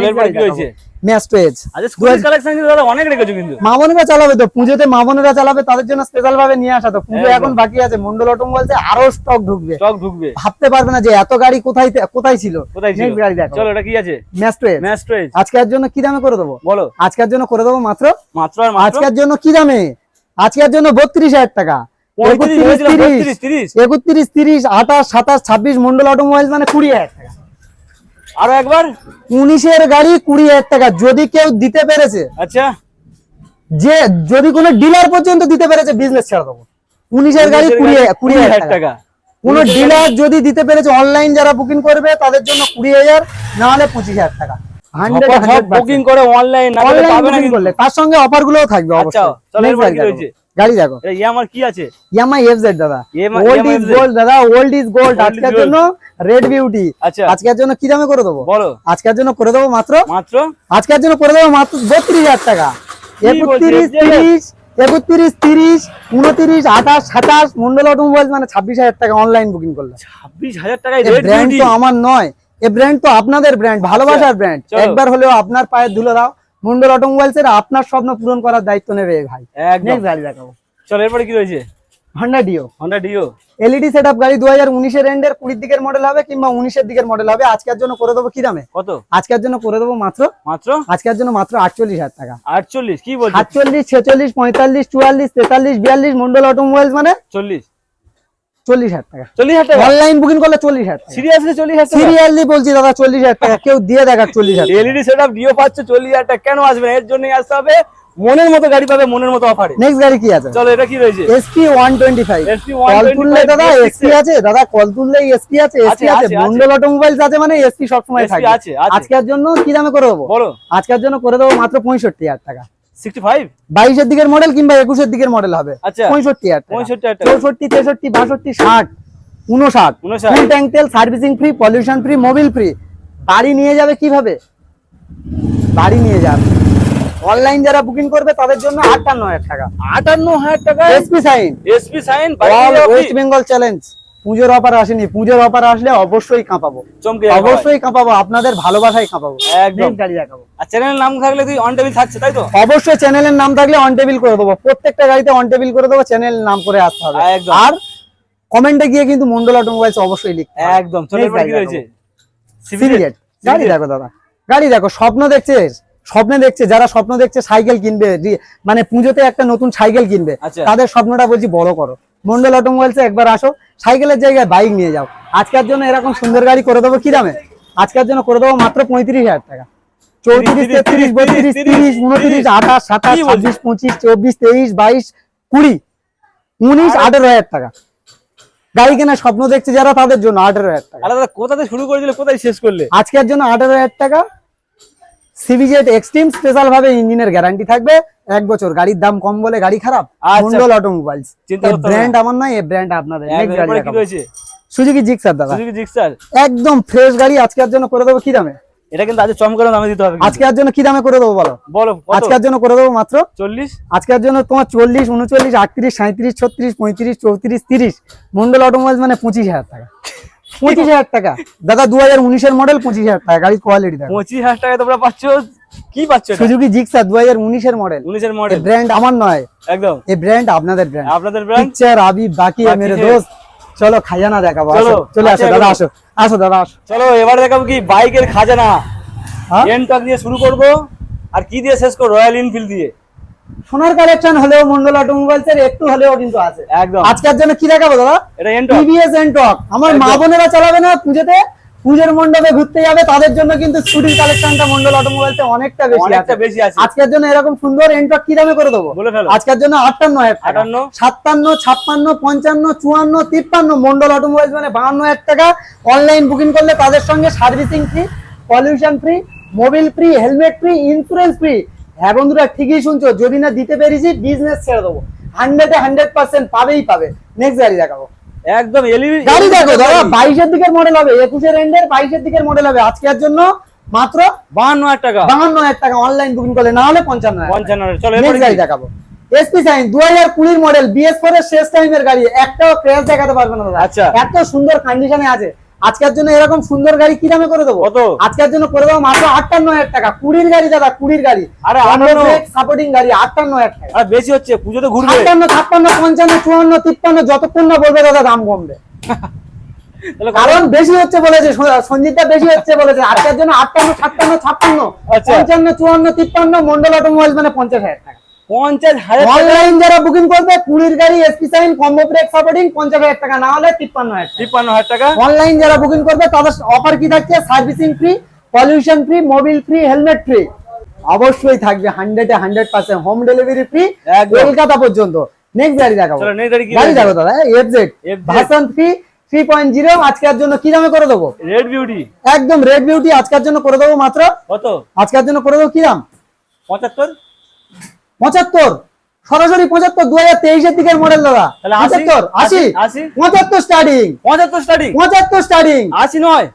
চলো এরপরে কি হয়েছে ম্যাস্টো এজ আচ্ছা স্কুলের কালেকশন কিন্তু দাদা অনেক রেখেছো কিন্তু। মা চালাবে তো পুজোতে মা বোনেরা চালাবে তাদের জন্য স্পেশাল ভাবে নিয়ে আসা তো। পুজো এখন বাকি আছে মন্ডল অটোমোবাইলসে আরও স্টক ঢুকবে। স্টক ঢুকবে। ভাবতে পারবে না যে এত গাড়ি কোথায় কোথায় ছিল। কোথায় ছিল? গাড়ি দেখো। চলো এটা কি আছে? ম্যাস্টো এজ ম্যাস্ট্রেজ আজকের জন্য কি দামে করে দেবো? বলো। আজকের জন্য করে দেবো মাত্র? মাত্র আজকের জন্য কি দামে? আজকের জন্য বত্রিশ হাজার টাকা। একত্রিশ তিরিশ। আঠাশ সাতাশ ছাব্বিশ মন্ডল অটোমোবাইল মানে কুড়ি হাজার টাকা। আরও একবার? উনিশের গাড়ি কুড়ি হাজার টাকা যদি কেউ দিতে পেরেছে। আচ্ছা। যে যদি কোনো ডিলার পর্যন্ত দিতে পেরেছে বিজনেস ছেড়ে দেবো। উনিশের গাড়ি কুড়ি কুড়ি হাজার টাকা। কোন ডিলার যদি দিতে পেরেছে অনলাইন যারা বুকিং করবে তাদের জন্য কুড়ি হাজার না হলে পঁচিশ হাজার টাকা। বুকিং করে অনলাইন করলে তার সঙ্গে অফার গুলোও থাকবে আচ্ছা, অবশ্যই। গাড়ি দেখো। এটা ইয়ামার কি আছে? ইয়ামাই এফজেড দাদা। ওল্ড ইজ গোল্ড দাদা ওল্ড ইজ গোল্ড আজকের জন্য রেড বিউটি আচ্ছা। আজকের জন্য কি দামে করে দেবো? বলো। আজকের জন্য করে দেবো মাত্র? মাত্র? আজকের জন্য করে দেবো মাত্র বত্রিশ হাজার টাকা। বলছিস, একত্রিশ FZ? তিরিশ একত্রিশ তিরিশ উনত্রিশ আঠাশ সাতাশ মন্ডল অটোমোবাইল মানে ছাব্বিশ হাজার টাকা অনলাইন বুকিং করলে ছাব্বিশ হাজার রেড ব্র্যান্ড তো আমার নয়। এ ব্র্যান্ড তো আপনাদের ব্র্যান্ড ভালোবাসার ব্র্যান্ড একবার হলেও আপনার পায়ে ধুলে দাও। মন্ডল অটোমোবাইলস এর আপনার স্বপ্ন পূরণ করার দায়িত্ব নেবে ভাই। একদম। গাড়ি দেখাবো। চলো এরপরে কি রয়েছে? Honda Dio Honda Dio LED set up গাড়ি এন্ডের দিকের মডেল হবে কিংবা উনিশের দিকের মডেল হবে। আজকের জন্য করে দেবো কি দামে? কত? আজকের জন্য করে দেবো মাত্র? মাত্র? আজকের জন্য মাত্র আটচল্লিশ হাজার টাকা। আটচল্লিশ কি বলছো আটচল্লিশ ছেচল্লিশ পঁয়তাল্লিশ চুয়াল্লিশ তেতাল্লিশ বিয়াল্লিশ মন্ডল অটোমোবাইলস মানে? চল্লিশ। চল্লিশ হাজার টাকা। চল্লিশ হাজার টাকা? অনলাইন বুকিং করলে চল্লিশ হাজার সিরিয়াসলি চল্লিশ হাজার সিরিয়াসলি বলছি দাদা চল্লিশ হাজার টাকা। কেউ দিয়ে দেখার চল্লিশ হাজার ডিও পাচ্ছে চল্লিশ হাজার টাকা। কেন আসবে না? এর জন্যই আসতে হবে। মনের মতো গাড়ি পাবে মনের মতো অফারে নেক্সট গাড়ি কি আছে? চলো এটা কি রয়েছে? এসপি কল তুললে দাদা এসপি আছে। দাদা কল তুললে এসপি আছে। এসপি আছে, আছে। আছে, মন্ডল অটোমোবাইলস আছে মানে এসপি সবসময়। আজকের জন্য কি দামে করে দেবো? বলো। আজকের জন্য করে দেবো মাত্র পঁয়ষট্টি হাজার টাকা। বাইশের দিকের মডেল কিংবা একুশের দিকের মডেল হবে। আচ্ছা। পঁয়ষট্টি হাজার টাকা। পঁয়ষট্টি হাজার টাকা। চৌষট্টি তেষট্টি বাষট্টি ষাট উনষাট উনষাট। ফুল ট্যাঙ্ক তেল servicing free pollution free mobil free বাড়ি নিয়ে যাবে কীভাবে? বাড়ি নিয়ে যাবে। অনলাইন যারা বুকিং করবে তাদের জন্য আটান্ন হাজার টাকা। আটান্ন হাজার টাকা? SP Shine SP Shine West Bengal challenge পুজোর অফার আসেনি পুজোর অফার আসলে অবশ্যই কাঁপাবো। চমকে অবশ্যই কাঁপাবো আপনাদের ভালোবাসায় কাঁপাবো। একদম। গাড়ি দেখাবো আর চ্যানেলের নাম থাকলে তুই অন টেবিল থাকছে তাই তো? অবশ্যই চ্যানেলের নাম থাকলে অন টেবিল করে দেবো। প্রত্যেকটা গাড়িতে অন টেবিল করে দেবো চ্যানেল নাম করে আসতে হবে। একদম। আর কমেন্টে গিয়ে কিন্তু মন্ডল অটোমোবাইলস অবশ্যই লিখতে হবে। একদম গাড়ি দেখো দাদা। গাড়ি দেখো স্বপ্ন দেখছে স্বপ্নে দেখছে যারা স্বপ্ন দেখছে সাইকেল কিনবে মানে পুজোতে একটা নতুন সাইকেল কিনবে আচ্ছা। তাদের স্বপ্নটা বলছি বড় করো। মন্ডল অটোমোবাইলস একবার আসো সাইকেলের জায়গায় বাইক নিয়ে যাও। আজকের জন্য এরকম সুন্দর গাড়ি করে দেবো কি দামে? আজকের জন্য করে দেবো মাত্র পঁয়ত্রিশ হাজার টাকা। চৌত্রিশ তিরিশ, তেত্রিশ তিরিশ, বত্রিশ তিরিশ, তিরিশ উনত্রিশ আঠাশ সাতাশ? ছাব্বিশ পঁচিশ চব্বিশ তেইশ বাইশ কুড়ি উনিশ আঠেরো হাজার টাকা। গাড়ি কেনার স্বপ্ন দেখছে যারা তাদের জন্য আঠেরো হাজার টাকা। দাদা কোথাতে শুরু করেছিলে কোথায় শেষ করলে? আজকের জন্য আঠেরো হাজার টাকা সিভিজেট এক্সট্রিম স্পেশাল ভাবে ইঞ্জিনের গ্যারান্টি থাকবে। এক বছর। গাড়ির দাম কম বলে গাড়ি খারাপ। আচ্ছা। মন্ডল অটোমোবাইলস চিন্তা করতে হবে ব্র্যান্ড আমার নয় এই ব্র্যান্ড আপনাদের। Next গাড়ি কি। রয়েছে? সুজুকি জিক্সার দাদা। সুজুকি জিক্সার একদম ফ্রেশ গাড়ি। আজকের জন্য করে দেবো কি দামে? এটা কিন্তু আজকে চমকানো দামে দিতে হবে কিন্তু। আজকের জন্য কি দামে করে দেবো বলো? বলো কত? আজকের জন্য করে দেবো মাত্র? চল্লিশ? আজকের জন্য তোমার চল্লিশ উনচল্লিশ আটত্রিশ সাঁত্রিশ ছত্রিশ পঁয়ত্রিশ চৌত্রিশ তিরিশ। মন্ডল অটোমোবাইলস মানে পঁচিশ হাজার টাকা। পঁচিশ হাজার টাকা। দাদা দু হাজার উনিশের মডেল পঁচিশ হাজার টাকা। গাড়ির কোয়ালিটি দেখো। পঁচিশ হাজার টাকায় তোমরা পাচ্ছ কি পাচ্ছ সুজুকি জিক্সা দু হাজার উনিশের মডেল উনিশের মডেল ব্র্যান্ড আমার নয়। একদম। এই ব্র্যান্ড আপনাদের ব্র্যান্ড আপনাদের ব্র্যান্ড পিকচার আবি বাকি বাকি মেরে দোস্ত। চলো খাজানা দেখাবো। আসো চলো, চলে আসো দাদা আসো। আসো দাদা আসো। চলো এবার দেখাবো কি বাইকের খাজানা। হ্যাঁ? এনটক দিয়ে শুরু করব। আর কি দিয়ে শেষ করব? রয়্যাল এনফিল্ড দিয়ে। সোনার কালেকশন হলেও মন্ডল অটোমোবাইলস এর একটু হলেও কিন্তু আছে। একদম। আজকের জন্য কি দেখাবো দাদা? এটা এনটক টিভিএস এন্টক আমার মা বোনেরা চালাবে না পুজোতে পুজোর মণ্ডপে ঘুরতে যাবে তাদের জন্য কিন্তু স্কুটির কালেকশনটা মন্ডল অটোমোবাইলস এ অনেকটা বেশি অনেকটা বেশি আছে। আজকের জন্য এরকম সুন্দর এন্টক কি দামে করে দেবো? বলে ফেলো। আজকের জন্য আটান্ন হাজার টাকা। আটান্ন। সাতান্ন ছাপ্পান্ন পঞ্চান্ন চুয়ান্ন তিপ্পান্ন মন্ডল অটোমোবাইলস মানে বাহান্ন হাজার টাকা। অনলাইন বুকিং করলে তাদের সঙ্গে servicing free pollution free mobil free helmet free insurance free হ্যাঁ বন্ধুরা ঠিকই শুনছো। যদি না দিতে পেরেছি বিজনেস ছেড়ে দেবো। হান্ড্রেডে হান্ড্রেড পার্সেন্ট পাবেই পাবে। নেক্সট গাড়ি দেখাবো। একদম গাড়ি দেখো দাদা বাইশের দিকের মডেল হবে। একুশের এন্ডের বাইশের দিকের মডেল হবে। আজকের জন্য মাত্র বাহান্ন হাজার টাকা। বাহান্ন হাজার টাকা। অনলাইন বুকিং করলে না হলে পঞ্চান্ন হাজার পঞ্চান্ন হাজার। চলো গাড়ি দেখাবো। এসপি সাইন দু হাজার কুড়ির মডেল বিএস ফোর এর শেষ টাইমের গাড়ি। একটাও ক্র্যাশ দেখাতে পারবে না দাদা। আচ্ছা। এত সুন্দর কন্ডিশনে আছে। আজকের জন্য এরকম সুন্দর গাড়ি কি দামে করে দেবো? আজকের জন্য করে দেবো মাত্র আটান্ন হাজার টাকা। কুড়ির গাড়ি দাদা কুড়ির গাড়ি। আরে সাপোর্টিং গাড়ি আটান্ন হাজার টাকা বেশি হচ্ছে পুজোতে ঘুরবে। আটান্ন ছাপ্পান্ন পঞ্চান্ন চুয়ান্ন তিপ্পান্ন যতক্ষণ না বলবে দাদা দাম কমবে। কারণ বেশি হচ্ছে বলেছে সঞ্জিতটা বেশি হচ্ছে বলেছে। আজকের জন্য আটান্ন ছাপ্পান্ন ছাপ্পান্ন আচ্ছা। পঞ্চান্ন চুয়ান্ন তিপ্পান্ন মন্ডল অটোমোবাইল মানে পঞ্চাশ হাজার টাকা। পঞ্চাশ হাজার অনলাইন যারা বুকিং করবে কুড়ির গাড়ি SP Shine combo brake supporting পঞ্চাশ হাজার টাকা। না হলে তিপ্পান্ন হাজার টাকা। তিপ্পান্ন হাজার টাকা। অনলাইন যারা বুকিং করবে তাদের অফার কি থাকছে? Servicing free pollution free mobil free helmet free অবশ্যই থাকবে হান্ড্রেডে hundred percent home delivery free Kolkata পর্যন্ত। নেক্সট গাড়ি দেখাবো। গাড়ি? দেখো দাদা FZ FZ version three three point zero আজকের জন্য কি দামে করে দেবো? রেড বিউটি একদম রেড বিউটি আজকের জন্য করে দেবো মাত্র। কত? আজকের জন্য করে দেবো কি দাম? পঁচাত্তর? পঁচাত্তর। সরাসরি পঁচাত্তর দু হাজার তেইশের দিকের মডেল দাদা। পঁচাত্তর আশি আশি? পঁচাত্তর স্টার্টিং পঁচাত্তর স্টার্টিং পঁচাত্তর স্টার্টিং আশি নয়।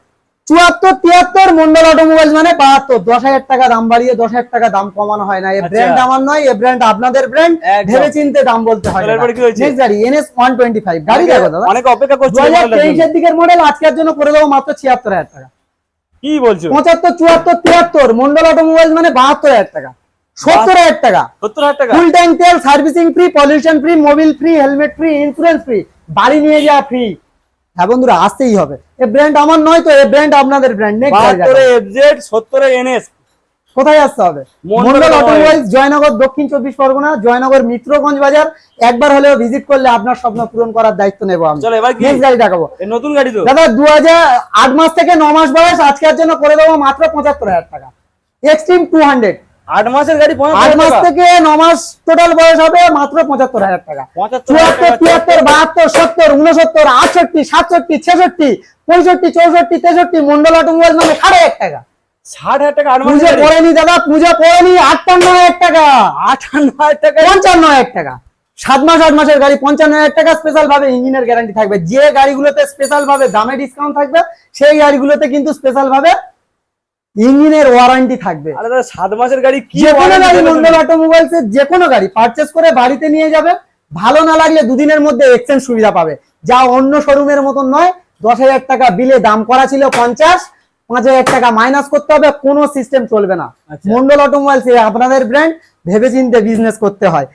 চুয়াত্তর তিয়াত্তর মন্ডল অটোমোবাইল মানে বাহাত্তর। দশ হাজার টাকা দাম বাড়িয়ে দশ হাজার টাকা দাম কমানো হয় না। এই আচ্ছা। ব্র্যান্ড আমার নয় এই ব্র্যান্ড আপনাদের ব্র্যান্ড। ভেবে চিনতে দাম বলতে হয় গাড়ি এনএস ওয়ান টোয়েন্টি ফাইভ গাড়ি দেখো দাদা। অনেকে অপেক্ষা দু হাজার তেইশের দিকের মডেল আজকের জন্য করে দেবো মাত্র ছিয়াত্তর হাজার টাকা। কি বলছো? পঁচাত্তর চুয়াত্তর তিয়াত্তর মন্ডল অটোমোবাইল মানে বাহাত্তর হাজার টাকা। সত্তর হাজার টাকা। সত্তর হাজার টাকা? ফুল ট্যাঙ্ক তেল servicing free pollution free mobil free helmet free insurance free বাড়ি নিয়ে যাওয়া ফ্রি হ্যাঁ বন্ধুরা আসতেই হবে। এ ব্র্যান্ড আমার নয় তো এ ব্র্যান্ড আপনাদের ব্র্যান্ড বাহাত্তরে এফজেড সত্তরে এনএস কোথায় আসতে হবে? মন্ডল অটোমোবাইলস জয়নগর দক্ষিণ চব্বিশ পরগনা জয়নগর মিত্রগঞ্জ বাজার। একবার হলেও ভিজিট করলে আপনার স্বপ্ন পূরণ করার দায়িত্ব নেব আমি। চলো এবার নেক্সট গাড়ি দেখাবো। এই নতুন গাড়ি তো। দাদা দু হাজার আট মাস থেকে ন মাস বয়স আজকের জন্য করে দেবো মাত্র পঁচাত্তর হাজার টাকা। এক্সট্রিম টু হান্ড্রেড আট মাসের গাড়ি আট পঁচাত্তর মাস টাকা? থেকে ন মাস টোটাল বয়স হবে মাত্র পঁচাত্তর হাজার টাকা। চুয়াত্তর তিয়াত্তর বাহাত্তর সত্তর উনসত্তর আটষট্টি সাতষট্টি ছেষট্টি পঁয়ষট্টি চৌষট্টি তেষট্টি মন্ডল অটোমোবাইল সাড়ে এক টাকা। ষাট হাজার টাকা আট পুজো পড়েনি দাদা পুজো পড়েনি আটান্ন হাজার টাকা। আটান্ন হাজার টাকা? পঞ্চান্ন হাজার টাকা। সাত মাস আট মাসের গাড়ি পঞ্চান্ন হাজার টাকা স্পেশাল ভাবে ইঞ্জিনের গ্যারান্টি থাকবে। যে গাড়িগুলোতে স্পেশাল ভাবে দামে ডিসকাউন্ট থাকবে সেই গাড়িগুলোতে কিন্তু স্পেশাল ভাবে ইঞ্জিনের ওয়ারেন্টি থাকবে। আরে দাদা সাত মাসের গাড়ি কি যে কোনো গাড়ি মন্ডল অটোমোবাইলস এর যে কোনো গাড়ি পারচেস করে বাড়িতে নিয়ে যাবে। ভালো না লাগলে দুদিনের মধ্যে এক্সচেঞ্জ সুবিধা পাবে। যা অন্য শোরুমের মতন নয় দশ হাজার টাকা বিলে দাম করা ছিল পঞ্চাশ পাঁচ হাজার টাকা মাইনাস করতে হবে কোনো সিস্টেম চলবে না। আচ্ছা। মন্ডল অটোমোবাইলস আপনাদের ব্র্যান্ড ভেবে চিন্তে বিজনেস করতে হয়।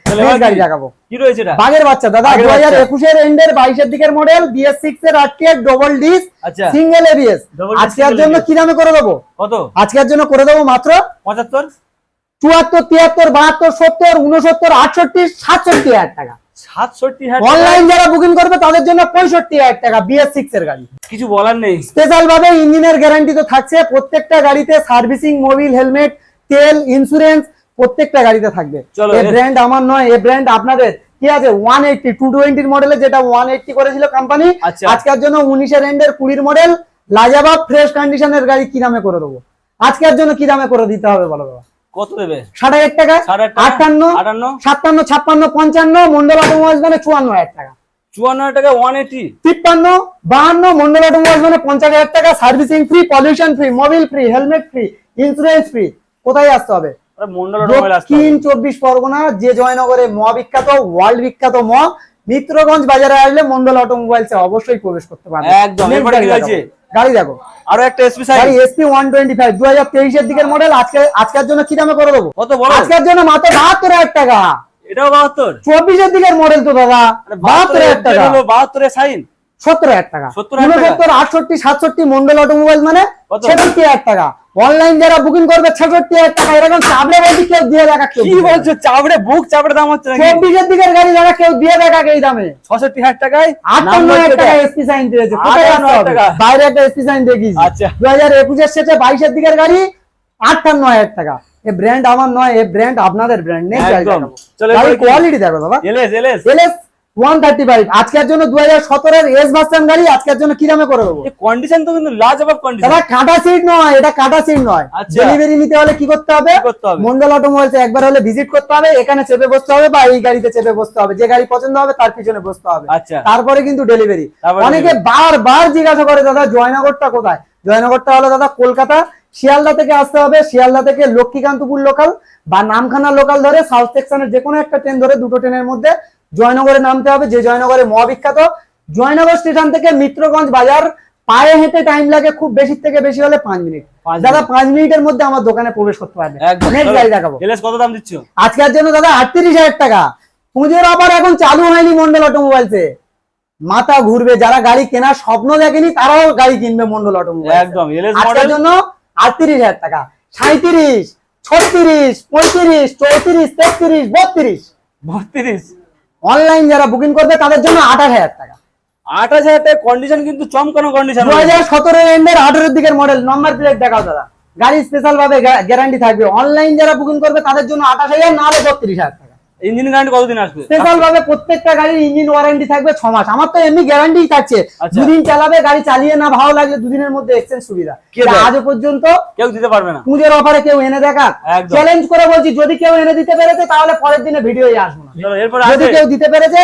গাড়ি দেখাবো। কি রয়েছে বাগের বাচ্চা দাদা দু হাজার। একুশের এন্ডের বাইশের দিকের মডেল বিএস সিক্স এর আটটিএক ডবল ডিস আচ্ছা। সিঙ্গেল এবিএস আজকের জন্য কি দামে করে দেবো? কত? আজকের জন্য করে দেবো মাত্র পঁচাত্তর? চুয়াত্তর তিয়াত্তর বাহাত্তর সত্তর উনসত্তর আটষট্টি সাতষট্টি হাজার টাকা। সাতষট্টি। অনলাইন যারা বুকিং করবে তাদের জন্য পঁয়ষট্টি হাজার টাকা বিএস সিক্স এর গাড়ি। কিছু বলার নেই। স্পেশাল ভাবে ইঞ্জিনের গ্যারান্টি তো থাকছে প্রত্যেকটা গাড়িতে সার্ভিসিং মোবিল হেলমেট তেল ইন্স্যুরেন্স প্রত্যেকটা গাড়িতে থাকবে। এ- ব্র্যান্ড আমার নয় এই ব্র্যান্ড আপনাদের। কি আছে? ওয়ান এইটটি টু টোয়েন্টির মডেলে যেটা ওয়ান এইটটি করেছিল কোম্পানি আচ্ছা। আজকের জন্য উনিশের এন্ডের কুড়ির মডেল লাজাবাব ফ্রেশ কন্ডিশনের গাড়ি কি দামে করে দেবো? আজকের জন্য কি দামে করে দিতে হবে বলো বাবা কত দেবে? ষাট হাজার টাকা? ষাট হাজার টাকা? আটান্ন? আটান্ন? সাতান্ন ছাপ্পান্ন পঞ্চান্ন মন্ডল অটোমোবাইলস মানে চুয়ান্ন হাজার টাকা। চুয়ান্ন হাজার টাকা ওয়ান এইটি তিপ্পান্ন বাহান্ন মন্ডল অটোমোবাইলস মানে পঞ্চাশ হাজার টাকা। Servicing free pollution free mobil free helmet free insurance free. কোথায় আসতে হবে? মন্ডল অটোমোবাইল চব্বিশ পরগনা যে জয়নগরে বিখ্যাত ওয়ার্ল্ড বিখ্যাত ম মিত্রগঞ্জ বাজারে আসলে মন্ডল অটোমোবাইলসে অবশ্যই প্রবেশ করতে পারবে। একদম, গাড়ি কি দেখাবো। গাড়ি দেখো। আরও একটা এসপি সাইজ গাড়ি এসপি ওয়ান টোয়েন্টি ফাইভ দু হাজার তেইশের দিকের মডেল আজকে আজকের জন্য কি দামে করে দেবো? কত বড়? আজকের জন্য মাত্র বাহাত্তর হাজার টাকা। এটাও বাহাত্তর? চব্বিশের দিকের মডেল তো দাদা বাহাত্তর হাজার টাকা। বাহাত্তরের সাইন সত্তর হাজার টাকা। 70,000 টাকা। উনসত্তর আটষট্টি সাতষট্টি মন্ডল অটোমোবাইল মানে কত? ছেষট্টি হাজার টাকা। অনলাইন যারা বুকিং করবে ছেষট্টি হাজার টাকা এরকম চাবড়ে বলছি কেউ দিয়ে দেখা কি বলছো? চাবড়ে বুক চাবড়ে দাম হচ্ছে চব্বিশের দিকের গাড়ি যারা কেউ দিয়ে দেখা এই দামে? ছষট্টি হাজার টাকায়? আটান্ন হাজার টাকা এসপি সাইন দিয়েছে। বাইরে একটা এসপি সাইন দেখিয়েছি আচ্ছা। দু হাজার একুশের শেষে বাইশের দিকের গাড়ি আটান্ন হাজার টাকা। এ ব্র্যান্ড আমার নয় এ ব্র্যান্ড আপনাদের ব্র্যান্ড কি? কোয়ালিটি দেখো দাদা LS LS LS one thirty five আজকের জন্য দু হাজার সতেরোর এস ভার্সন গাড়ি আজকের জন্য কি দামে করে দেবো? কন্ডিশন তো কিন্তু লাজবাব কন্ডিশন দাদা কাটা সিট নয় এটা কাটা সিট নয়। আচ্ছা। ডেলিভারি নিতে হলে কি করতে হবে? কি করতে হবে? মন্ডল অটোমোবাইলস একবার হলে ভিজিট করতে হবে এখানে চেপে বসতে হবে বা এই গাড়িতে চেপে বসতে হবে। যে গাড়ি পছন্দ হবে তার পিছনে বসতে হবে। আচ্ছা। তারপরে কিন্তু ডেলিভারি অনেকে বারবার জিজ্ঞাসা করে দাদা জয়নগরটা কোথায়? জয়নগরটা হলো দাদা কলকাতা। শিয়ালদা থেকে আসতে হবে। শিয়ালদা থেকে লক্ষ্মীকান্তপুর লোকাল বা নামখানা লোকাল ধরে সাউথ সেকশনের যে কোনো একটা ট্রেন ধরে দুটো ট্রেনের মধ্যে জয়নগরে নামতে হবে যে জয়নগরে মহাবিখ্যাত জয়নগর স্টেশন থেকে মিত্রগঞ্জ বাজার পায়ে হেঁটে টাইম লাগে খুব বেশি থেকে বেশি হলে পাঁচ মিনিট। দাদা পাঁচ মিনিটের মধ্যে আমার দোকানে প্রবেশ করতে পারবে। নেক্সট গাড়ি দেখাবো। কত দাম দিচ্ছ? আজকের জন্য দাদা আটত্রিশ হাজার টাকা। পুজোর অফার এখন চালু হয়নি মন্ডল অটোমোবাইলসে মাথা ঘুরবে যারা গাড়ি কেনার স্বপ্ন দেখেনি তারাও গাড়ি কিনবে মন্ডল অটোমোবাইল একদম আজকের জন্য আটত্রিশ হাজার টাকা। সাঁত্রিশ ছত্রিশ পঁয়ত্রিশ চৌত্রিশ তেত্রিশ বত্রিশ। বত্রিশ? অনলাইন যারা বুকিং করবে তাদের জন্য আঠাশ হাজার টাকা। আঠাশ হাজার টাকা কন্ডিশন কিন্তু চমকানো কন্ডিশন দু হাজার সতেরো এন্ডের আঠারোর দিকের মডেল নম্বর প্লেট দেখাও দাদা। গাড়ি স্পেশাল ভাবে গ্যারান্টি থাকবে। অনলাইন যারা বুকিং করবে তাদের জন্য আঠাশ হাজার না হলে বত্রিশ হাজার ইঞ্জিন গ্যারান্টি কতদিন আসবে? স্পেশাল ভাবে প্রত্যেকটা গাড়ির ইঞ্জিন ওয়ারেন্টি থাকবে মাস। আমার তো এমনি গ্যারান্টি থাকছে। আচ্ছা। দুদিন চালাবে গাড়ি চালিয়ে না ভালো লাগলে দুদিনের মধ্যে এক্সচেঞ্জ সুবিধা? আজও পর্যন্ত কেউ দিতে পারবে না। পুজোর অফারে কেউ এনে দেখা চ্যালেঞ্জ করে বলছি যদি কেউ এনে দিতে পেরেছে তাহলে পরের দিনে ভিডিওই আসব না। যদি কেউ দিতে পেরেছে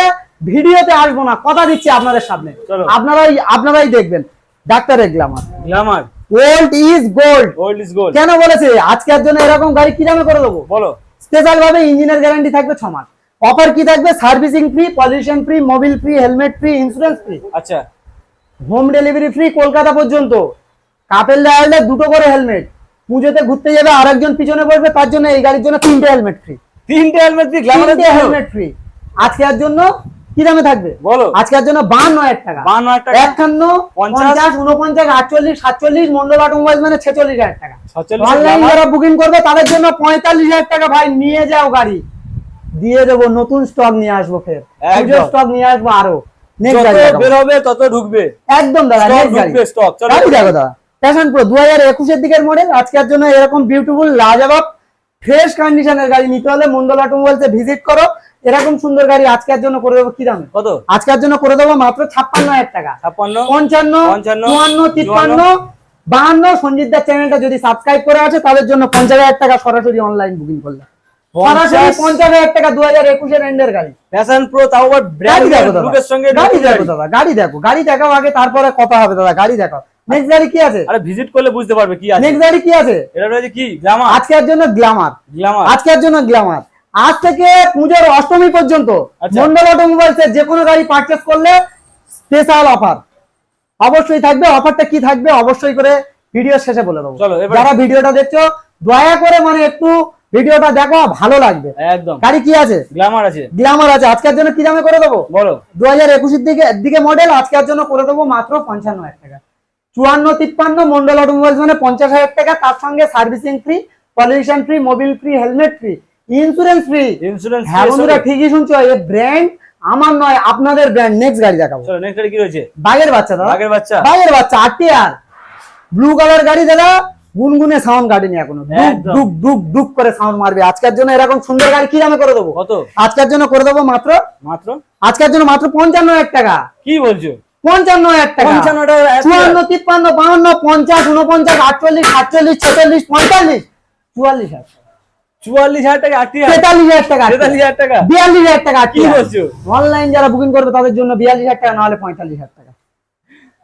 ভিডিওতে আসব না। কথা দিচ্ছি আপনাদের সামনে। আপনারাই আপনারাই দেখবেন। Doctor Glamour is gold is gold কেন বলেছে? আজকের জন্য এরকম গাড়ি কি দামে করে দেবো? বলো। স্পেশাল ভাবে ইঞ্জিনের গ্যারান্টি থাকবে ছ মাস। অফার কি থাকবে? Servicing free pollution free mobil free helmet free insurance free আচ্ছা। হোম ডেলিভারি ফ্রি কলকাতা পর্যন্ত। কাপেল আসলে দুটো করে হেলমেট পুজোতে ঘুরতে যাবে আর একজন পিছনে পড়বে তার জন্য এই গাড়ির জন্য তিনটে হেলমেট ফ্রি তিনটে হেলমেট ফ্রি হেলমেট ফ্রি আজকে আর জন্য কি দামে থাকবে? বলো। আজকের জন্য বান্ন হাজার টাকা। 52,000 টাকা। একান্ন পঞ্চাশ, পঞ্চাশ উনপঞ্চাশ আটচল্লিশ সাতচল্লিশ মন্ডল অটোমোবাইল মানে ছেচল্লিশ হাজার টাকা। অনলাইন যারা বুকিং করবে তাদের জন্য পঁয়তাল্লিশ হাজার টাকা ভাই নিয়ে যাও গাড়ি। দিয়ে দেবো নতুন স্টক নিয়ে আসব ফের। স্টক নিয়ে আসব আরও। নেক্সট যত গাড়ি দেখাবো। বের হবে তত ঢুকবে। একদম দাদা Stock next গাড়ি। ঢুকবে, stock। চলো। গাড়ি দেখো দাদা। প্যাশন প্রো দু হাজার একুশের দিকের মডেল আজকের জন্য এরকম বিউটিফুল লাজবাব ফ্রেশ কন্ডিশনের গাড়ি নিতে হলে মন্ডল অটোমোবাইলসে ভিজিট করো। এরকম সুন্দর গাড়ি আজকের জন্য করে দেবো কি দামে? কত? আজকের জন্য করে দেবো মাত্র ছাপ্পান্ন হাজার টাকা। ছাপ্পান্ন পঞ্চান্ন চুয়ান্ন তিপ্পান্ন বাহান্ন সঞ্জিতদার চ্যানেলটা যদি সাবস্ক্রাইব করে আছে তাদের জন্য পঞ্চাশ হাজার টাকা সরাসরি অনলাইন বুকিং করলে সরাসরি পঞ্চাশ। পঞ্চাশ হাজার টাকা দু হাজার একুশের এন্ডের গাড়ি। ফ্যাশন প্রো তাও আবার গাড়ি দেখো দাদা। লুকের সঙ্গে গাড়ি দেখো দাদা গাড়ি দেখো। গাড়ি দেখাও আগে তারপরে কথা হবে দাদা গাড়ি দেখো নেক্সট গাড়ি কি আছে? আরে ভিজিট করলে বুঝতে পারবে কি আছে। নেক্সট গাড়ি কি আছে? এটা রয়েছে কি? গ্ল্যামার আজকের জন্য গ্ল্যামার গ্ল্যামার আজকের জন্য গ্ল্যামার আজ থেকে পুজোর অষ্টমী পর্যন্ত আচ্ছা। মন্ডল অটোমোবাইলস এর যে কোনো গাড়ি পারচেস করলে স্পেশাল অফার অবশ্যই থাকবে। অফারটা কি থাকবে অবশ্যই করে ভিডিও শেষে বলে দেবো। যারা ভিডিওটা দেখছ দয়া করে মানে একটু ভিডিওটা দেখো ভালো লাগবে। একদম। গাড়ি কি আছে? গ্ল্যামার আছে। গ্ল্যামার আছে। আজকের জন্য কি দামে করে দেবো? বলো। দু হাজার একুশের দিকে দিকে মডেল আজকের জন্য করে দেবো মাত্র পঞ্চান্ন হাজার টাকা। চুয়ান্ন তিপ্পান্ন মন্ডল অটোমোবাইলস মানে পঞ্চাশ হাজার টাকা। তার সঙ্গে servicing free pollution free mobil free helmet free insurance free insurance হ্যাঁ বন্ধুরা ঠিকই শুনছো এই ব্র্যান্ড আমার নয় আপনাদের ব্র্যান্ড নেক্সট গাড়ি দেখাবো। চলো নেক্সট গাড়ি কি রয়েছে? বাগের বাচ্চা দাদা। আগের বাচ্চা? বাগের বাচ্চা আটটি আর ব্লু কালার গাড়ি দাদা। গুনগুনে সাউন্ড কাটেনি এখনও। ডুক ডুক ডুক করে সাউন্ড মারবে। আজকের জন্য এরকম সুন্দর গাড়ি কি দামে করে দেবো? কত? আজকের জন্য করে দেবো মাত্র? মাত্র? আজকের জন্য মাত্র পঞ্চান্ন হাজার টাকা। কি বলছো? পঞ্চান্ন হাজার টাকা। চুয়ান্ন তিপ্পান্ন বাহান্ন পঞ্চাশ উনপঞ্চাশ আটচল্লিশ সাতচল্লিশ ছেচল্লিশ পঁয়তাল্লিশ। চুয়াল্লিশ হাজার। চুয়াল্লিশ হাজার টাকা তেতাল্লিশ হাজার টাকা তেতাল্লিশ হাজার টাকা। বিয়াল্লিশ হাজার টাকা কি বলছো? অনলাইন যারা বুকিং করবে তাদের জন্য বিয়াল্লিশ হাজার টাকা নাহলে পঁয়তাল্লিশ হাজার টাকা।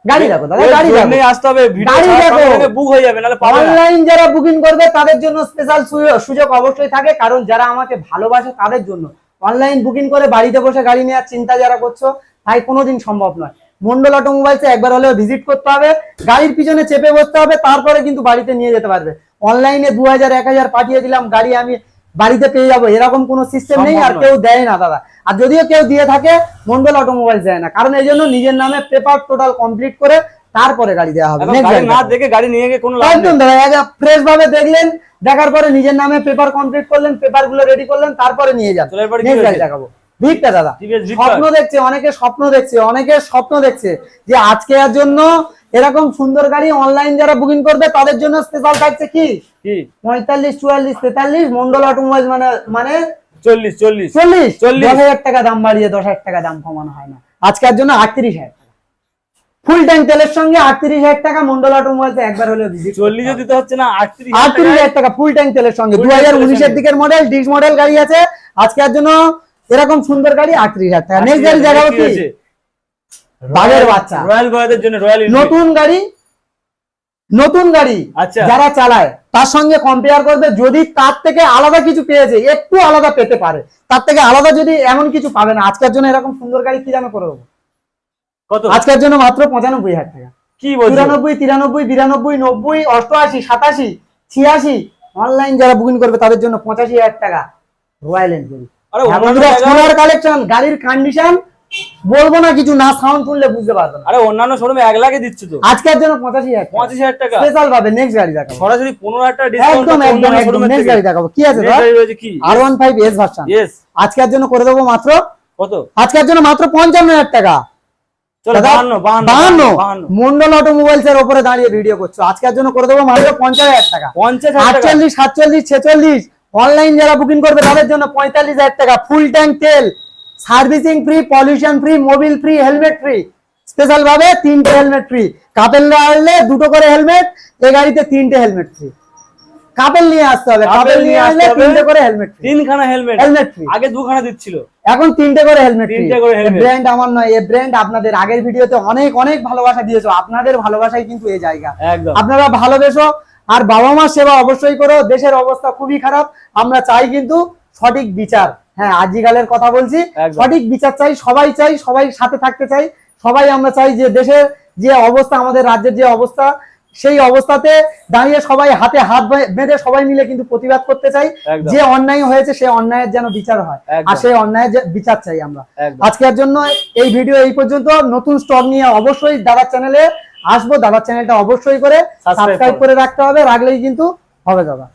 গাড়ি দেখো দাদা গাড়ি দেখো। আসতে হবে গাড়ি দেখো। বুক হয়ে যাবে নাহলে অনলাইন যারা বুকিং করবে তাদের জন্য স্পেশাল সুযোগ অবশ্যই থাকে কারণ যারা আমাকে ভালোবাসে তাদের জন্য। অনলাইন বুকিং করে বাড়িতে বসে গাড়ি নেওয়ার চিন্তা যারা করছ তাই কোনোদিন সম্ভব নয়। মন্ডল অটোমোবাইলসে একবার হলেও ভিজিট করতে হবে গাড়ির পিছনে চেপে বসতে হবে তারপরে কিন্তু বাড়িতে নিয়ে যেতে পারবে। অনলাইনে দু হাজার এক হাজার পাঠিয়ে দিলাম গাড়ি আমি বাড়িতে পেয়ে যাব। এরকম কোনো সিস্টেম নেই আর কেউ দেয় না দাদা। আর যদিও কেউ দিয়ে থাকে মন্ডল অটোমোবাইলস দেয় না। কারণ এই জন্য নিজের নামে পেপার টোটাল কমপ্লিট করে তারপরে গাড়ি দেওয়া হবে। না দেখে। গাড়ি নিয়ে গিয়ে কোনো একদম দাদা ফ্রেশ ভাবে দেখলেন দেখার পরে নিজের নামে পেপার কমপ্লিট করলেন পেপারগুলো রেডি করলেন তারপরে নিয়ে যান। দেখাবো। ভিড়টা দাদা। স্বপ্ন দেখছে অনেকে স্বপ্ন দেখছে অনেকে স্বপ্ন দেখছে যে আজকে এর জন্য এরকম সুন্দর গাড়ি অনলাইন যারা বুকিং করবে তাদের জন্য স্পেশাল থাকছে কি? পঁয়তাল্লিশ চুয়াল্লিশ তেতাল্লিশ মন্ডল অটোমোবাইল মানে মানে চল্লিশ চল্লিশ। চল্লিশ? চল্লিশ। হাজার টাকা দাম বাড়িয়ে দশ হাজার টাকা দাম কমানো হয় না। আজকের জন্য আটত্রিশ হাজার টাকা। ফুল ট্যাঙ্ক তেলের সঙ্গে আটত্রিশ হাজার টাকা মন্ডল অটোমোবাইলস একবার হলেও চল্লিশও হবে। দিতে হচ্ছে না আটত্রিশ আটত্রিশ হাজার টাকা ফুল ট্যাঙ্ক তেলের সঙ্গে। দু হাজার উনিশের দিকের মডেল ডিস মডেল গাড়ি আছে। আজকের জন্য এরকম সুন্দর গাড়ি আটত্রিশ হাজার টাকা। নেক্সট গাড়ি দেখাবো কি বাঘের বাচ্চা। রয়্যাল গয়াদের জন্য রয়্যাল নতুন গাড়ি নতুন গাড়ি আচ্ছা। যারা চালায় তার সঙ্গে কম্পেয়ার করবে যদি তার থেকে আলাদা কিছু পেয়েছে একটু আলাদা পেতে পারে তার থেকে আলাদা যদি এমন কিছু পাবে না আজকের জন্য এরকম সুন্দর গাড়ি কি দামে করে দেবো? কত? আজকের জন্য মাত্র পঁচানব্বই হাজার টাকা। কি চুরানব্বই তিরানব্বই বিরানব্বই নব্বই অষ্টআশি সাতাশি ছিয়াশি অনলাইন যারা বুকিং করবে তাদের জন্য পঁচাশি হাজার টাকা রয়্যাল এনফিল্ড সোনার কালেকশন গাড়ির কন্ডিশন বলব না কিছু না সাউন্ড শুনলে বুঝতে পারবে না। আরে অন্যান্য শোরুমে এক লাখে দিচ্ছ তো। আজকের জন্য পঁচাশি হাজার পঁচিশ হাজার টাকা? স্পেশাল ভাবে নেক্সট গাড়ি দেখাবো। সরাসরি পনেরো হাজার টাকা ডিসকাউন্ট একদম একদম একদম নেক্সট গাড়ি দেখাবো। কি আছে Next কি? R one five S version yes আজকের জন্য করে দেবো মাত্র কত? আজকের জন্য মাত্র টাকা। দাদা, মন্ডল অটোমোবাইলস এর উপরে দাঁড়িয়ে ভিডিও করছ। আজকের জন্য করে দেবো মাত্র পঞ্চাশ হাজার টাকা। পঞ্চাশ আটচল্লিশ সাতচল্লিশ ছেচল্লিশ। অনলাইন যারা বুকিং করবে তাদের জন্য পঁয়তাল্লিশ হাজার টাকা। ফুল ট্যাঙ্ক তেল। Servicing free pollution free mobil free helmet free special ভাবে তিনটে হেলমেট ফ্রি কাপেল আনলে দুটো করে হেলমেট এই গাড়িতে তিনটে হেলমেট ফ্রি কাপেল নিয়ে আসতে হবে। কাপেল নিয়ে আসলে তিনটে করে হেলমেট তিনখানা হেলমেট হেলমেট ফ্রি আগে দুখানা দিচ্ছিল। এখন তিনটে করে হেলমেট তিনটে করে helmet। ব্র্যান্ড আমার নয় এই ব্র্যান্ড আপনাদের আগের ভিডিওতে অনেক অনেক ভালোবাসা দিয়েছ। আপনাদের ভালোবাসাই কিন্তু এই জায়গা। আপনারা ভালোবেসো আর বাবা মা সেবা অবশ্যই করো। দেশের অবস্থা খুবই খারাপ। আমরা চাই কিন্তু সঠিক বিচার। হ্যাঁ আজিকালের কথা বলছি। সঠিক বিচার চাই সবাই চাই সবাই সাথে থাকতে চাই। সবাই আমরা চাই যে দেশের যে অবস্থা আমাদের রাজ্যের যে অবস্থা সেই অবস্থাতে দাঁড়িয়ে সবাই হাতে হাত বেঁধে সবাই মিলে কিন্তু প্রতিবাদ করতে চাই। যে অন্যায় হয়েছে সেই অন্যায়ের যেন বিচার হয়। আর সেই অন্যায়ের যে বিচার চাই আমরা। আজকের জন্য এই ভিডিও এই পর্যন্ত। নতুন স্টক নিয়ে অবশ্যই দাদার চ্যানেলে আসব। দাদার চ্যানেলটা অবশ্যই করে সাবস্ক্রাইব করে রাখতে হবে। রাখলেই কিন্তু হবে দাদা।